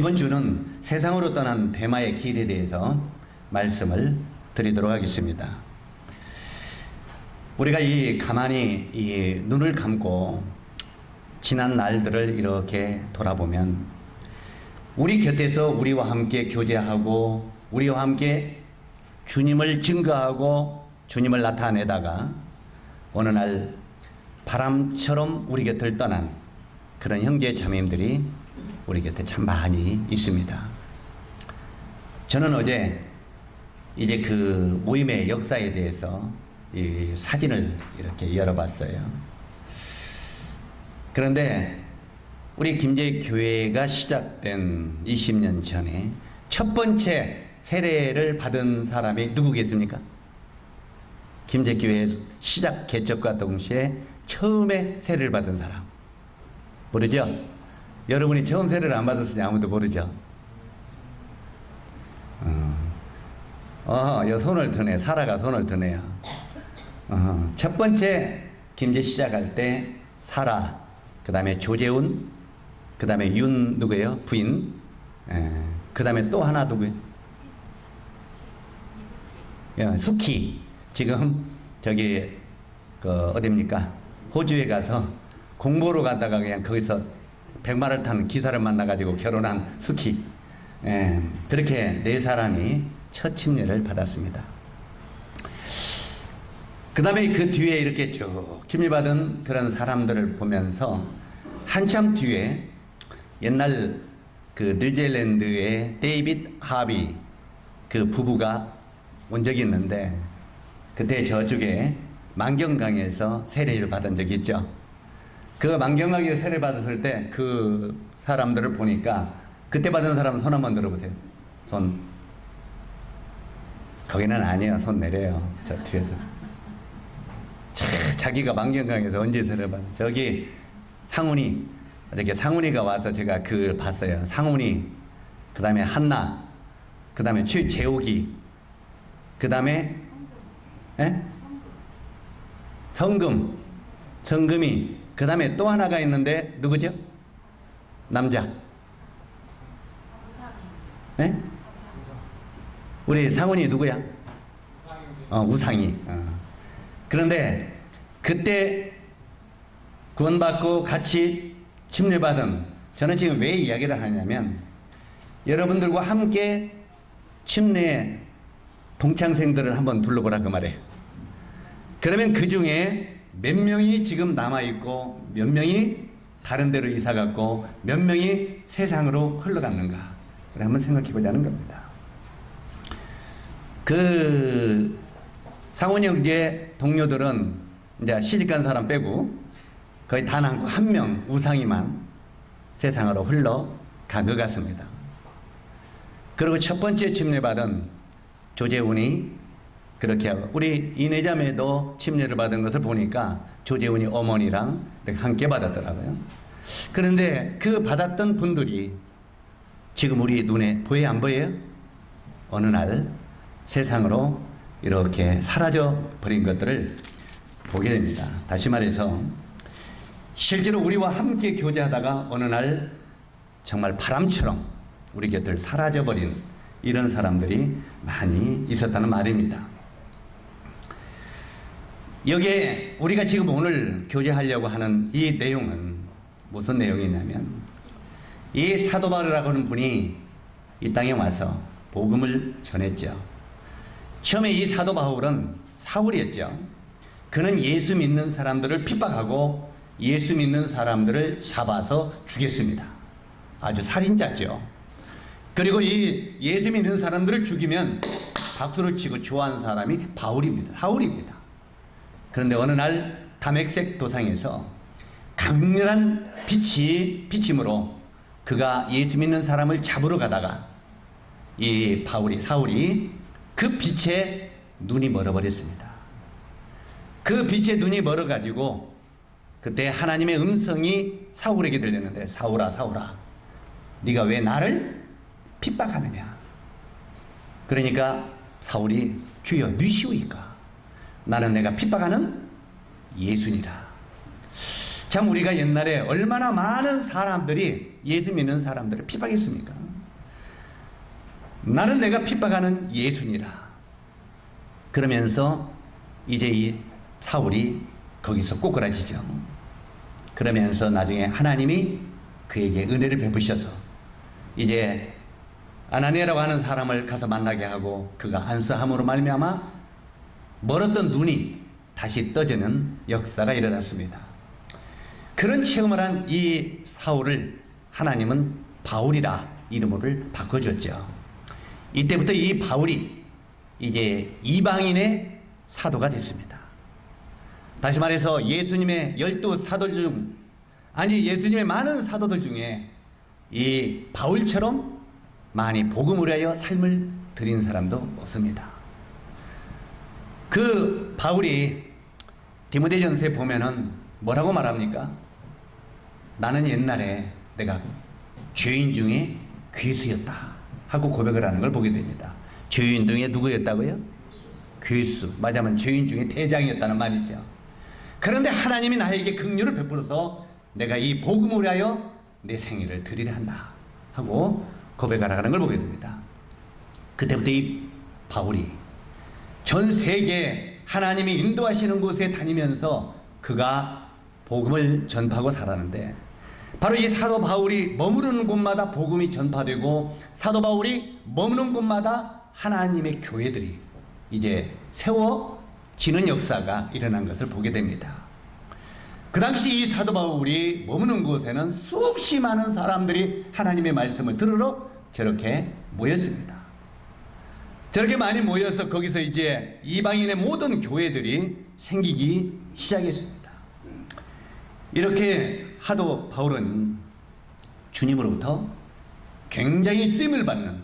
예, 이번 주는 세상으로 떠난 대마의 길에 대해서 말씀을 드리도록 하겠습니다. 우리가 이 가만히 이 눈을 감고 지난 날들을 이렇게 돌아보면 우리 곁에서 우리와 함께 교제하고 우리와 함께 주님을 증거하고 주님을 나타내다가 어느 날 바람처럼 우리 곁을 떠난 그런 형제 자매님들이 우리 곁에 참 많이 있습니다. 저는 어제 이제 그 모임의 역사에 대해서 이 사진을 이렇게 열어봤어요. 그런데 우리 김제 교회가 시작된 20년 전에 첫 번째 세례를 받은 사람이 누구겠습니까? 김제 교회 시작 개척과 동시에 처음에 세례를 받은 사람 모르죠? 여러분이 세례를 안 받았으니 아무도 모르죠? 어, 어, 여 손을 드네. 사라가 손을 드네요. 어, 첫 번째 김제 시작할 때 사라, 그 다음에 조재훈, 그 다음에 윤 누구예요? 부인. 그 다음에 또 하나 누구예요? 야, 수키. 지금 저기 그 어딥니까? 호주에 가서 공부로 가다가 그냥 거기서 백마를 타는 기사를 만나가지고 결혼한 수키. 예, 그렇게 네 사람이 첫 침례를 받았습니다. 그 다음에 그 뒤에 이렇게 쭉 침례받은 그런 사람들을 보면서 한참 뒤에 옛날 그 뉴질랜드의 데이빗 하비 그 부부가 온 적이 있는데 그때 저쪽에 만경강에서 세례를 받은 적이 있죠. 그 만경강에 세례 받았을 때 그 사람들을 보니까 그때 받은 사람 손 한번 들어보세요. 손. 거기는 아니에요. 손 내려요. 저 뒤에도. 자, 자기가 만경강에서 언제 세례 받 저기 상훈이 어저께 상훈이가 와서 제가 그걸 봤어요. 상훈이, 그 다음에 한나, 그 다음에 최재욱이, 그 다음에 예? 성금, 성금이, 그 다음에 또 하나가 있는데 누구죠? 남자. 예? 우리 상훈이 누구야? 어, 우상이. 어. 그런데 그때 구원받고 같이 침례받은 저는 지금 왜 이야기를 하냐면 여러분들과 함께 침례 동창생들을 한번 둘러보라 그 말이에요. 그러면 그 중에 몇 명이 지금 남아있고 몇 명이 다른 데로 이사 갔고 몇 명이 세상으로 흘러갔는가. 한번 생각해 보자는 겁니다. 그 상원 형제 동료들은 이제 시집간 사람 빼고 거의 단 한 명 우상이만 세상으로 흘러간 것 같습니다. 그리고 첫 번째 침례받은 조재훈이 그렇게 하고 우리 이내자매도 침례를 받은 것을 보니까 조재훈이 어머니랑 함께 받았더라고요. 그런데 그 받았던 분들이 지금 우리 눈에 보여 안 보여요? 어느 날 세상으로 이렇게 사라져 버린 것들을 보게 됩니다. 다시 말해서 실제로 우리와 함께 교제하다가 어느 날 정말 바람처럼 우리 곁을 사라져 버린 이런 사람들이 많이 있었다는 말입니다. 여기에 우리가 지금 오늘 교제하려고 하는 이 내용은 무슨 내용이냐면 이 사도 바울이라고 하는 분이 이 땅에 와서 복음을 전했죠. 처음에 이 사도 바울은 사울이었죠. 그는 예수 믿는 사람들을 핍박하고 예수 믿는 사람들을 잡아서 죽였습니다. 아주 살인자죠. 그리고 이 예수 믿는 사람들을 죽이면 박수를 치고 좋아하는 사람이 바울입니다. 사울입니다. 그런데 어느 날 담액색 도상에서 강렬한 빛이 비침으로 그가 예수 믿는 사람을 잡으러 가다가 이 바울이 사울이 그 빛에 눈이 멀어버렸습니다. 그 빛에 눈이 멀어가지고 그때 하나님의 음성이 사울에게 들렸는데 사울아 사울아 네가 왜 나를 핍박하느냐 그러니까 사울이 주여 누시오이까 나는 내가 핍박하는 예수니라 참 우리가 옛날에 얼마나 많은 사람들이 예수 믿는 사람들을 핍박했습니까? 나는 내가 핍박하는 예수니라. 그러면서 이제 이 사울이 거기서 꼬꾸라지죠. 그러면서 나중에 하나님이 그에게 은혜를 베푸셔서 이제 아나니아라고 하는 사람을 가서 만나게 하고 그가 안수함으로 말미암아 멀었던 눈이 다시 떠지는 역사가 일어났습니다. 그런 체험을 한 이 사울을 하나님은 바울이라 이름을 바꿔줬죠. 이때부터 이 바울이 이제 이방인의 사도가 됐습니다. 다시 말해서 예수님의 열두 사도 중 아니 예수님의 많은 사도들 중에 이 바울처럼 많이 복음을 위하여 삶을 드린 사람도 없습니다. 그 바울이 디모데전서에 보면은 뭐라고 말합니까? 나는 옛날에 내가 죄인 중에 괴수였다 하고 고백을 하는 걸 보게 됩니다. 죄인 중에 누구였다고요? 괴수. 맞으면 죄인 중에 대장이었다는 말이죠. 그런데 하나님이 나에게 긍휼을 베풀어서 내가 이 복음을 위하여 내 생일을 드리려 한다 하고 고백하라는 걸 보게 됩니다. 그때부터 이 바울이 전 세계 하나님이 인도하시는 곳에 다니면서 그가 복음을 전파하고 살았는데 바로 이 사도 바울이 머무르는 곳마다 복음이 전파되고 사도 바울이 머무는 곳마다 하나님의 교회들이 이제 세워지는 역사가 일어난 것을 보게 됩니다. 그 당시 이 사도 바울이 머무는 곳에는 수없이 많은 사람들이 하나님의 말씀을 들으러 저렇게 모였습니다. 저렇게 많이 모여서 거기서 이제 이방인의 모든 교회들이 생기기 시작했습니다. 이렇게 하도 바울은 주님으로부터 굉장히 쓰임을 받는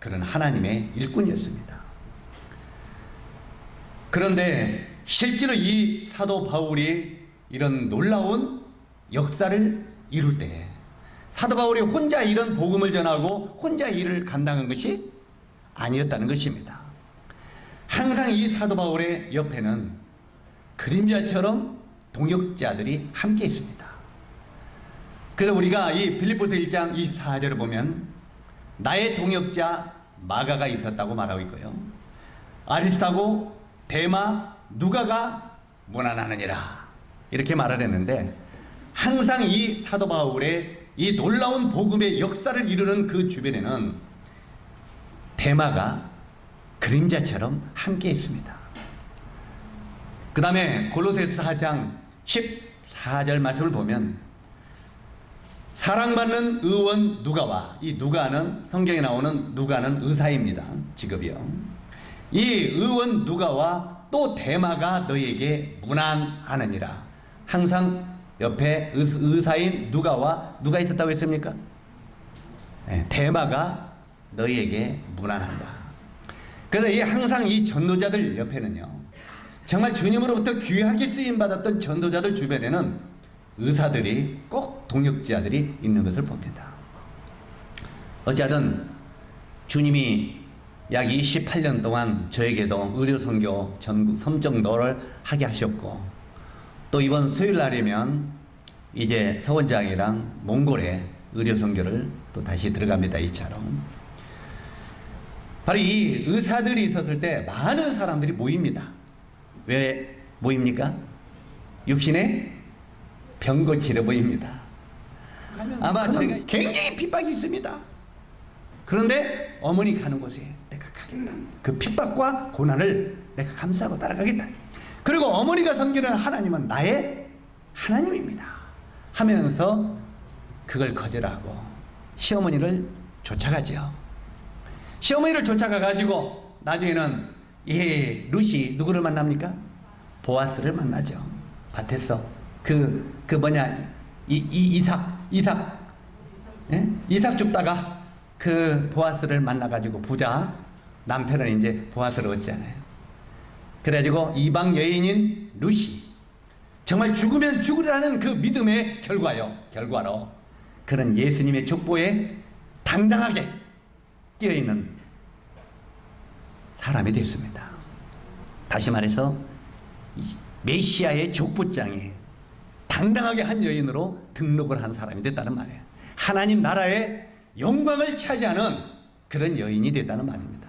그런 하나님의 일꾼이었습니다. 그런데 실제로 이 사도 바울이 이런 놀라운 역사를 이룰 때 사도 바울이 혼자 이런 복음을 전하고 혼자 일을 감당한 것이 아니었다는 것입니다. 항상 이 사도 바울의 옆에는 그림자처럼 동역자들이 함께 있습니다. 그래서 우리가 이 빌립보서 1장 24절을 보면 나의 동역자 마가가 있었다고 말하고 있고요. 아리스타고 데마 누가가 무난하느니라 이렇게 말을 했는데 항상 이 사도 바울의 이 놀라운 복음의 역사를 이루는 그 주변에는 대마가 그림자처럼 함께 있습니다. 그 다음에 골로새서 4장 14절 말씀을 보면 사랑받는 의원 누가와 이 누가는 성경에 나오는 누가는 의사입니다. 직업이요. 이 의원 누가와 또 대마가 너에게 무난하느니라. 항상 옆에 의사인 누가와 누가 있었다고 했습니까? 네, 대마가 너희에게 무난한다. 그래서 이 항상 이 전도자들 옆에는요. 정말 주님으로부터 귀하게 쓰임 받았던 전도자들 주변에는 의사들이 꼭 동역자들이 있는 것을 봅니다. 어쨌든 주님이 약 28년 동안 저에게도 의료 선교 전국 섬정도를 하게 하셨고 또 이번 수요일 날이면 이제 서원장이랑 몽골에 의료 선교를 또 다시 들어갑니다. 이처럼. 바로 이 의사들이 있었을 때 많은 사람들이 모입니다. 왜 모입니까? 육신의 병 고치러 모입니다. 아마 제가 굉장히 핍박이 있습니다. 그런데 어머니 가는 곳에 내가 가겠다. 그 핍박과 고난을 내가 감수하고 따라가겠다. 그리고 어머니가 섬기는 하나님은 나의 하나님입니다. 하면서 그걸 거절하고 시어머니를 쫓아가죠. 시어머니를 쫓아가 가지고 나중에는 이 루시 누구를 만납니까? 보아스를 만나죠. 밭에서 그, 그 뭐냐 이, 이 이삭 이삭 예? 이삭 죽다가 그 보아스를 만나가지고 부자 남편은 이제 보아스를 얻잖아요. 그래가지고 이방 여인인 루시 정말 죽으면 죽으라는 그 믿음의 결과요 결과로 그런 예수님의 족보에 당당하게 끼어있는 사람이 됐습니다. 다시 말해서 메시아의 족보장에 당당하게 한 여인으로 등록을 한 사람이 됐다는 말이에요. 하나님 나라의 영광을 차지하는 그런 여인이 됐다는 말입니다.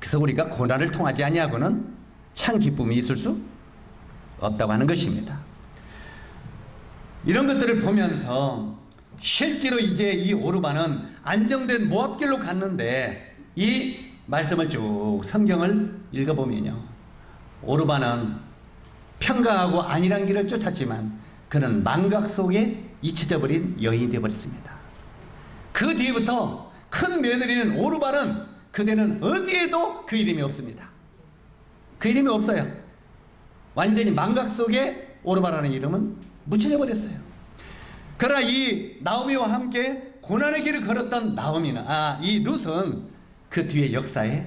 그래서 우리가 고난을 통하지 아니하고는 참 기쁨이 있을 수 없다고 하는 것입니다. 이런 것들을 보면서 실제로 이제 이 오르반은 안정된 모압길로 갔는데 이 말씀을 쭉 성경을 읽어보면요. 오르반은 평강하고 안일한 길을 쫓았지만 그는 망각 속에 잊혀져 버린 여인이 되어버렸습니다. 그 뒤부터 큰 며느리는 오르반은 그대는 어디에도 그 이름이 없습니다. 그 이름이 없어요. 완전히 망각 속에 오르반이라는 이름은 묻혀져 버렸어요. 그러나 이 나오미와 함께 고난의 길을 걸었던 나오미는 아 이 룻은 그 뒤에 역사에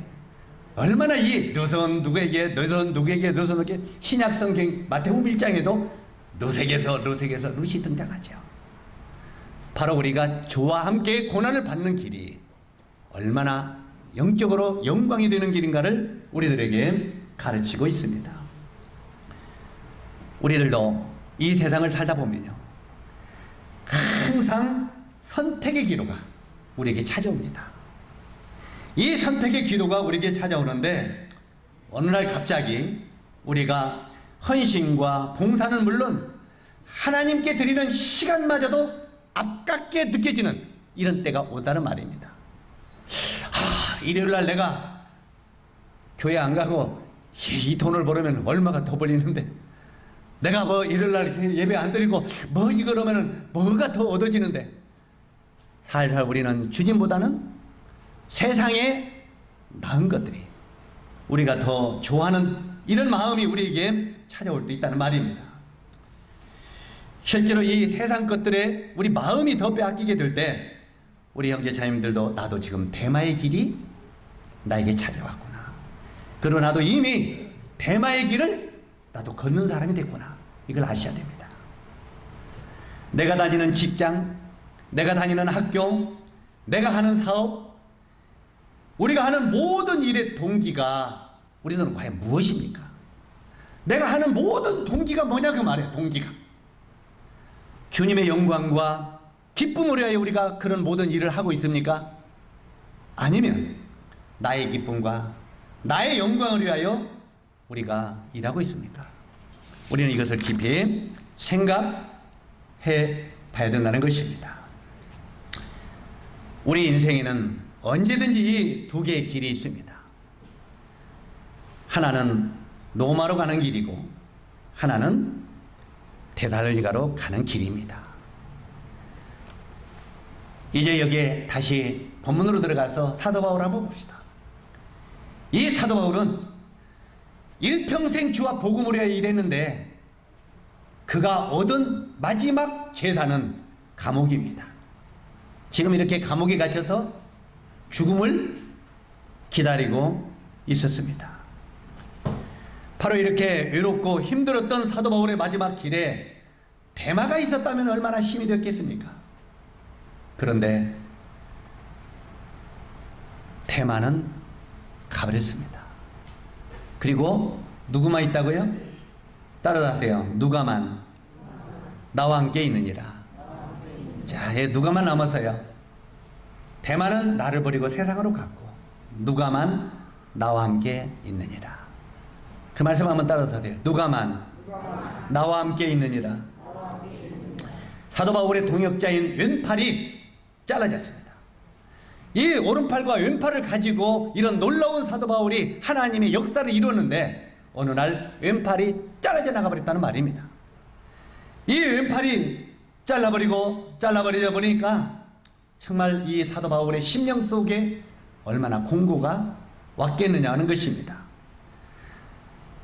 얼마나 이 룻은 누구에게 룻은 누구에게 룻은 누구에게 신약 성경 마태복음 1장에도 룻에게서 룻에게서 룻이 등장하죠. 바로 우리가 주와 함께 고난을 받는 길이 얼마나 영적으로 영광이 되는 길인가를 우리들에게 가르치고 있습니다. 우리들도 이 세상을 살다 보면요. 항상 선택의 기로가 우리에게 찾아옵니다. 이 선택의 기로가 우리에게 찾아오는데 어느 날 갑자기 우리가 헌신과 봉사는 물론 하나님께 드리는 시간마저도 아깝게 느껴지는 이런 때가 온다는 말입니다. 하, 일요일 날 내가 교회 안 가고 이, 이 돈을 벌으면 얼마가 더 벌리는데 내가 뭐 일요일 날 예배 안 드리고 뭐 이거 그러면은 뭐가 더 얻어지는데 살살 우리는 주님보다는 세상에 나은 것들이 우리가 더 좋아하는 이런 마음이 우리에게 찾아올 때 있다는 말입니다. 실제로 이 세상 것들에 우리 마음이 더 빼앗기게 될 때 우리 형제 자님들도 나도 지금 대마의 길이 나에게 찾아왔구나. 그리고 나도 이미 대마의 길을 나도 걷는 사람이 됐구나. 이걸 아셔야 됩니다. 내가 다니는 직장, 내가 다니는 학교, 내가 하는 사업, 우리가 하는 모든 일의 동기가 우리는 과연 무엇입니까? 내가 하는 모든 동기가 뭐냐 그 말이에요. 동기가. 주님의 영광과 기쁨을 위하여 우리가 그런 모든 일을 하고 있습니까? 아니면 나의 기쁨과 나의 영광을 위하여 우리가 일하고 있습니까? 우리는 이것을 깊이 생각해 봐야 된다는 것입니다. 우리 인생에는 언제든지 이 두 개의 길이 있습니다. 하나는 로마로 가는 길이고 하나는 데살로니가로 가는 길입니다. 이제 여기에 다시 본문으로 들어가서 사도 바울 한번 봅시다. 이 사도 바울은 일평생 주와 복음을 위하여 일했는데 그가 얻은 마지막 제사는 감옥입니다. 지금 이렇게 감옥에 갇혀서 죽음을 기다리고 있었습니다. 바로 이렇게 외롭고 힘들었던 사도 바울의 마지막 길에 대마가 있었다면 얼마나 힘이 됐겠습니까? 그런데 대마는 가버렸습니다. 그리고 누구만 있다고요? 따라하세요. 누가만 나와 함께 있느니라. 자, 예, 누가만 남았어요. 대마는 나를 버리고 세상으로 갔고 누가만 나와 함께 있느니라. 그 말씀 한번 따라서 하세요. 누가만 나와 함께 있느니라. 사도 바울의 동역자인 왼팔이 잘라졌습니다. 이 오른팔과 왼팔을 가지고 이런 놀라운 사도 바울이 하나님의 역사를 이루었는데 어느 날 왼팔이 잘라져 나가버렸다는 말입니다. 이 왼팔이 잘라버리고 잘라버리다 보니까 정말 이 사도 바울의 심령 속에 얼마나 공고가 왔겠느냐 하는 것입니다.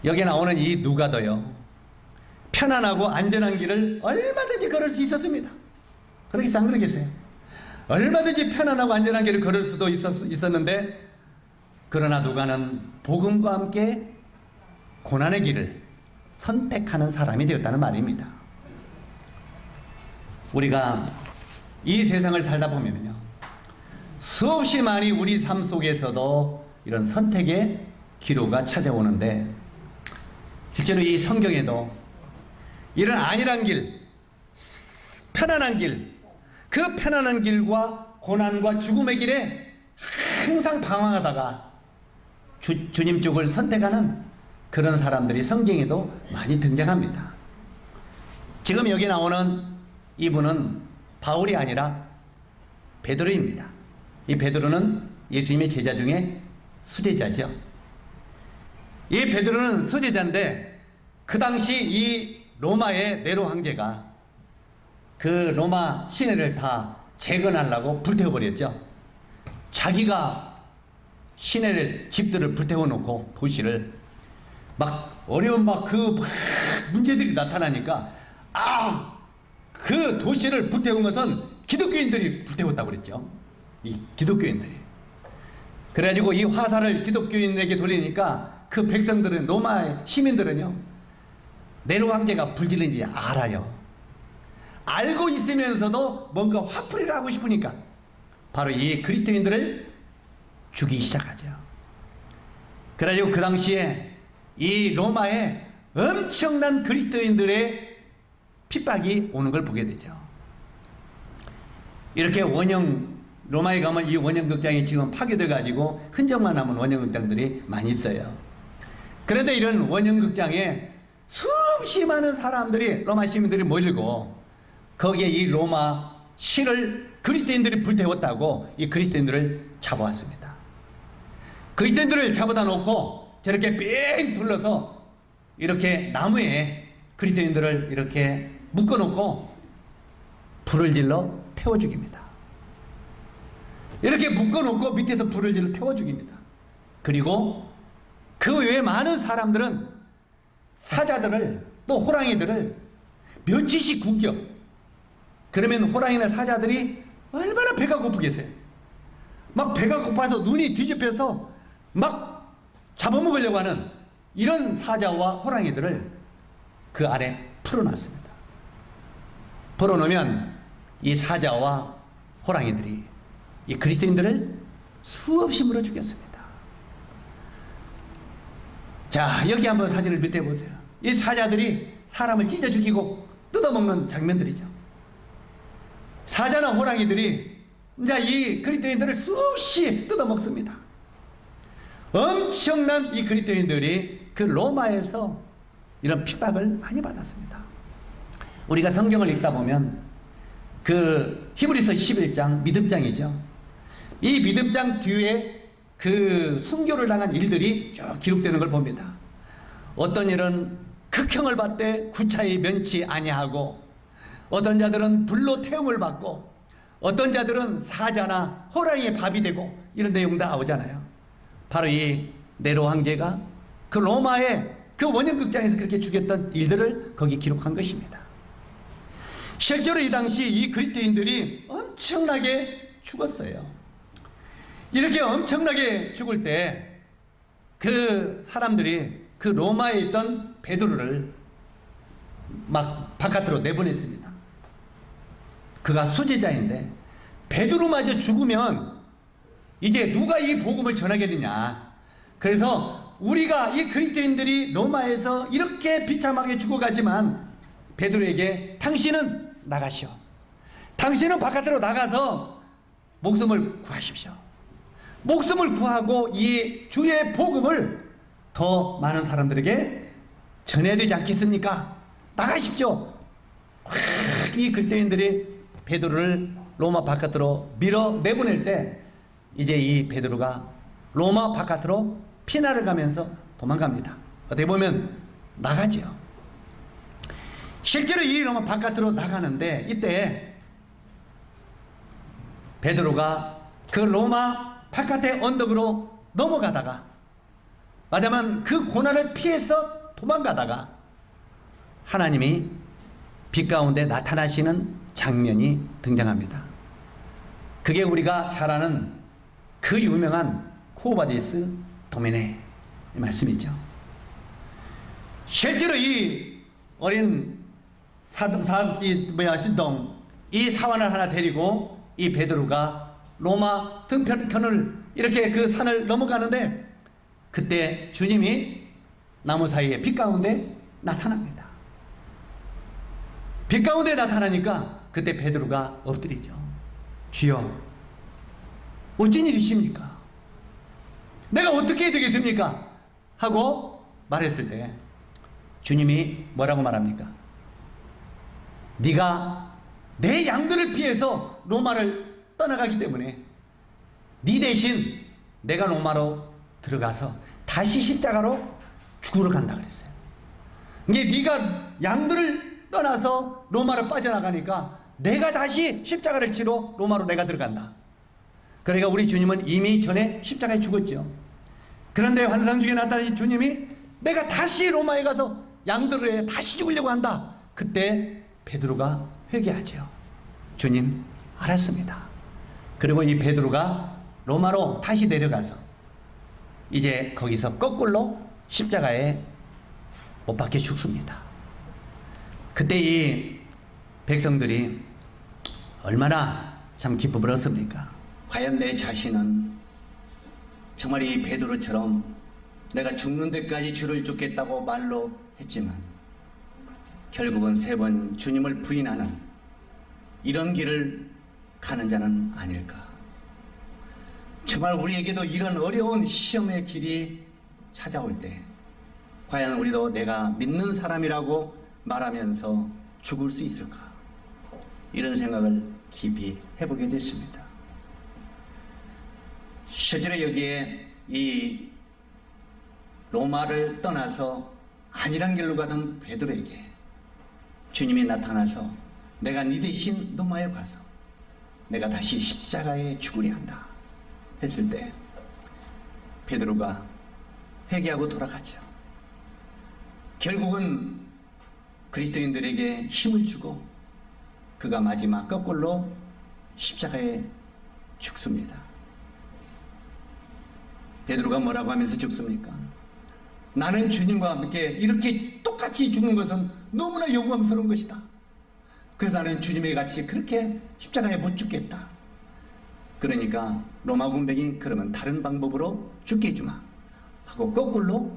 여기에 나오는 이 누가도요. 편안하고 안전한 길을 얼마든지 걸을 수 있었습니다. 그러겠어요? 안 그러겠어요? 얼마든지 편안하고 안전한 길을 걸을 수도 있었, 있었 는데 그러나 누가는 복음과 함께 고난의 길을 선택하는 사람이 되었다는 말입니다. 우리가 이 세상을 살다 보면요. 수없이 많이 우리 삶 속에서도 이런 선택의 기로가 찾아오는데 실제로 이 성경에도 이런 안일한 길, 편안한 길, 그 편안한 길과 고난과 죽음의 길에 항상 방황하다가 주, 주님 쪽을 선택하는 그런 사람들이 성경에도 많이 등장합니다. 지금 여기 나오는 이분은 바울이 아니라 베드로입니다. 이 베드로는 예수님의 제자 중에 수제자죠. 이 베드로는 수제자인데 그 당시 이 로마의 네로 황제가 그 로마 시내를 다 재건하려고 불태워버렸죠. 자기가 시내를 집들을 불태워놓고 도시를 막 어려운 막 그 문제들이 나타나니까 아 그 도시를 불태운 것은 기독교인들이 불태웠다고 그랬죠. 이 기독교인들이. 그래가지고 이 화살을 기독교인에게 돌리니까 그 백성들은 로마 시민들은요 네로 황제가 불질른지 알아요. 알고 있으면서도 뭔가 화풀이를 하고 싶으니까 바로 이 그리스도인들을 죽이기 시작하죠. 그래가지고 그 당시에 이 로마에 엄청난 그리스도인들의 핍박이 오는 걸 보게 되죠. 이렇게 원형 로마에 가면 이 원형 극장이 지금 파괴돼 가지고 흔적만 남은 원형 극장들이 많이 있어요. 그런데 이런 원형 극장에 수없이 많은 사람들이 로마 시민들이 몰리고 거기에 이 로마 시를 그리스도인들이 불태웠다고 이 그리스도인들을 잡아왔습니다. 그리스도인들을 잡아다 놓고 저렇게 삥 둘러서 이렇게 나무에 그리스도인들을 이렇게 묶어놓고 불을 질러 태워 죽입니다. 이렇게 묶어놓고 밑에서 불을 질러 태워 죽입니다. 그리고 그 외에 많은 사람들은 사자들을 또 호랑이들을 며칠씩 굶겨. 그러면 호랑이나 사자들이 얼마나 배가 고프겠어요. 막 배가 고파서 눈이 뒤집혀서 막 잡아먹으려고 하는 이런 사자와 호랑이들을 그 안에 풀어놨습니다. 풀어놓으면 이 사자와 호랑이들이 이 그리스도인들을 수없이 물어 죽였습니다. 자, 여기 한번 사진을 밑에 보세요. 이 사자들이 사람을 찢어 죽이고 뜯어먹는 장면들이죠. 사자나 호랑이들이 이제 이 그리스도인들을 수없이 뜯어먹습니다. 엄청난 이 그리스도인들이 그 로마에서 이런 핍박을 많이 받았습니다. 우리가 성경을 읽다 보면 그 히브리서 11장 믿음장이죠. 이 믿음장 뒤에 그 순교를 당한 일들이 쭉 기록되는 걸 봅니다. 어떤 일은 극형을 받되 구차히 면치 아니하고 어떤 자들은 불로 태움을 받고 어떤 자들은 사자나 호랑이의 밥이 되고 이런 내용 다 나오잖아요. 바로 이 네로 황제가 그 로마의 그 원형극장에서 그렇게 죽였던 일들을 거기 기록한 것입니다. 실제로 이 당시 이 그리스도인들이 엄청나게 죽었어요. 이렇게 엄청나게 죽을 때 그 사람들이 그 로마에 있던 베드로를 막 바깥으로 내보냈습니다. 그가 수제자인데 베드로마저 죽으면 이제 누가 이 복음을 전하겠느냐. 그래서 우리가 이 그리스도인들이 로마에서 이렇게 비참하게 죽어가지만 베드로에게 당신은 나가시오. 당신은 바깥으로 나가서 목숨을 구하십시오. 목숨을 구하고 이 주의 복음을 더 많은 사람들에게 전해야 되지 않겠습니까? 나가십시오. 이 그리스도인들이 베드로를 로마 바깥으로 밀어 내보낼 때 이제 이 베드로가 로마 바깥으로 피나를 가면서 도망갑니다. 어떻게 보면 나가죠. 실제로 이 로마 바깥으로 나가는데 이때 베드로가 그 로마 바깥의 언덕으로 넘어가다가 맞아만 그 고난을 피해서 도망가다가 하나님이 빛 가운데 나타나시는 장면이 등장합니다. 그게 우리가 잘 아는 그 유명한 코바디스 도메네 말씀이죠. 실제로 이 어린 사도 사이 뭐야 신동 이 사환을 하나 데리고 이 베드로가 로마 등편을 이렇게 그 산을 넘어가는데 그때 주님이 나무 사이에 빛 가운데 나타납니다. 빛 가운데 나타나니까 그 그때 베드로가 엎드리죠. 주여, 어쩐 일이십니까? 내가 어떻게 되겠습니까? 하고 말했을 때 주님이 뭐라고 말합니까? 네가 내 양들을 피해서 로마를 떠나가기 때문에 네 대신 내가 로마로 들어가서 다시 십자가로 죽으러 간다 그랬어요. 이게 네가 양들을 떠나서 로마로 빠져나가니까 내가 다시 십자가를 치러 로마로 내가 들어간다. 그러니까 우리 주님은 이미 전에 십자가에 죽었죠. 그런데 환상 중에 나타나신 주님이 내가 다시 로마에 가서 양들을 위해 다시 죽으려고 한다. 그때 베드로가 회개하죠. 주님, 알았습니다. 그리고 이 베드로가 로마로 다시 내려가서 이제 거기서 거꾸로 십자가에 못 박혀 죽습니다. 그때 이 백성들이 얼마나 참 기쁨을 얻습니까? 과연 내 자신은 정말 이 베드로처럼 내가 죽는 데까지 주를 쫓겠다고 말로 했지만 결국은 세 번 주님을 부인하는 이런 길을 가는 자는 아닐까. 정말 우리에게도 이런 어려운 시험의 길이 찾아올 때 과연 우리도 내가 믿는 사람이라고 말하면서 죽을 수 있을까? 이런 생각을 깊이 해보게 됐습니다. 실제로 여기에 이 로마를 떠나서 안일한 길로 가던 베드로에게 주님이 나타나서 내가 네 대신 로마에 가서 내가 다시 십자가에 죽으려 한다 했을 때 베드로가 회개하고 돌아가죠. 결국은 그리스도인들에게 힘을 주고 그가 마지막 거꾸로 십자가에 죽습니다. 베드로가 뭐라고 하면서 죽습니까? 나는 주님과 함께 이렇게 똑같이 죽는 것은 너무나 영광스러운 것이다. 그래서 나는 주님의 같이 그렇게 십자가에 못 죽겠다. 그러니까 로마 군병이 그러면 다른 방법으로 죽게 해주마 하고 거꾸로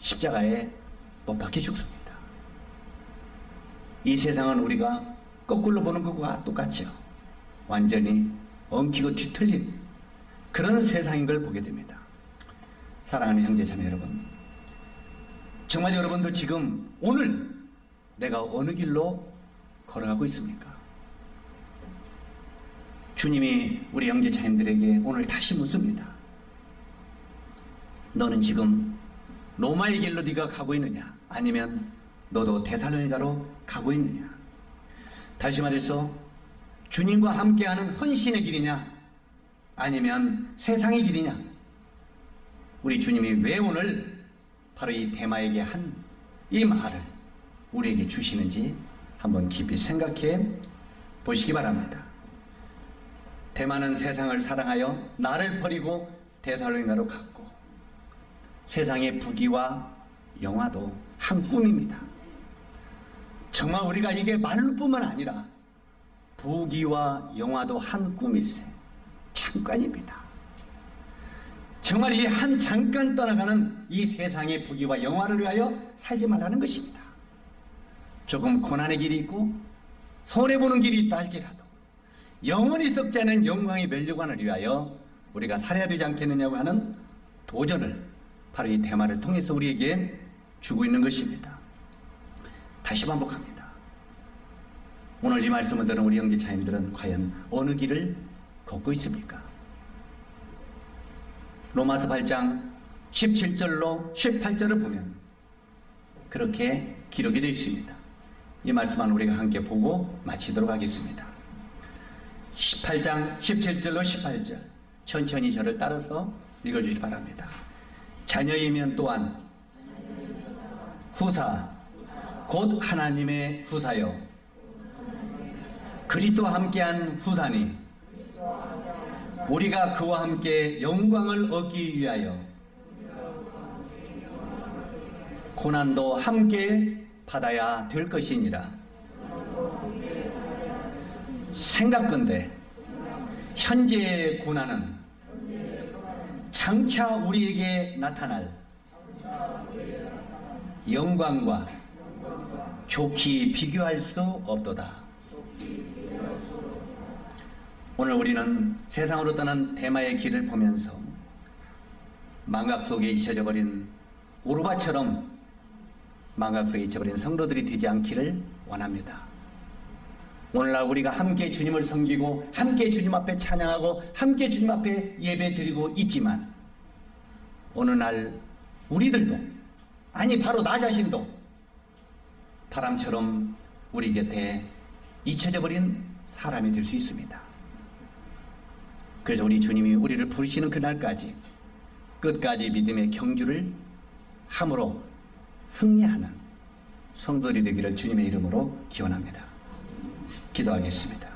십자가에 못 박혀 죽습니다. 이 세상은 우리가 거꾸로 보는 것과 똑같죠. 완전히 엉키고 뒤틀린 그런 세상인 걸 보게 됩니다. 사랑하는 형제 자매 여러분, 정말 여러분들 지금 오늘 내가 어느 길로 걸어가고 있습니까? 주님이 우리 형제자님들에게 오늘 다시 묻습니다. 너는 지금 로마의 길로 네가 가고 있느냐? 아니면 너도 데살로니가로 가고 있느냐? 다시 말해서 주님과 함께하는 헌신의 길이냐? 아니면 세상의 길이냐? 우리 주님이 왜 오늘 바로 이 대마에게 한 이 말을 우리에게 주시는지 한번 깊이 생각해 보시기 바랍니다. 대마는 세상을 사랑하여 나를 버리고 데살로니가로 갔고 세상의 부귀와 영화도 한 꿈입니다. 정말 우리가 이게 말로뿐만 아니라 부귀와 영화도 한 꿈일세 잠깐입니다. 정말 이 한 잠깐 떠나가는 이 세상의 부귀와 영화를 위하여 살지 말라는 것입니다. 조금 고난의 길이 있고 손해보는 길이 있다 할지라도 영원히 썩지 않은 영광의 멸류관을 위하여 우리가 살아야 되지 않겠느냐고 하는 도전을 바로 이 대마를 통해서 우리에게 주고 있는 것입니다. 다시 반복합니다. 오늘 이 말씀을 들은 우리 형제 자님들은 과연 어느 길을 걷고 있습니까? 로마서 8장 17절로 18절을 보면 그렇게 기록이 되어 있습니다. 이 말씀만 우리가 함께 보고 마치도록 하겠습니다. 18장 17절로 18절 천천히 저를 따라서 읽어주시기 바랍니다. 자녀이면 또한 후사 곧 하나님의 후사여 그리스도와 함께한 후사니 우리가 그와 함께 영광을 얻기 위하여 고난도 함께 받아야 될 것이니라. 생각건대 현재의 고난은 장차 우리에게 나타날 영광과 좋게 비교할 수 없도다. 오늘 우리는 세상으로 떠난 대마의 길을 보면서 망각 속에 잊혀져 버린 오르바처럼 망각 속에 잊혀버린 성도들이 되지 않기를 원합니다. 오늘날 우리가 함께 주님을 섬기고 함께 주님 앞에 찬양하고 함께 주님 앞에 예배 드리고 있지만 어느 날 우리들도 아니 바로 나 자신도 바람처럼 우리 곁에 잊혀져 버린 사람이 될 수 있습니다. 그래서 우리 주님이 우리를 부르시는 그날까지 끝까지 믿음의 경주를 함으로 승리하는 성도들이 되기를 주님의 이름으로 기원합니다. 기도하겠습니다.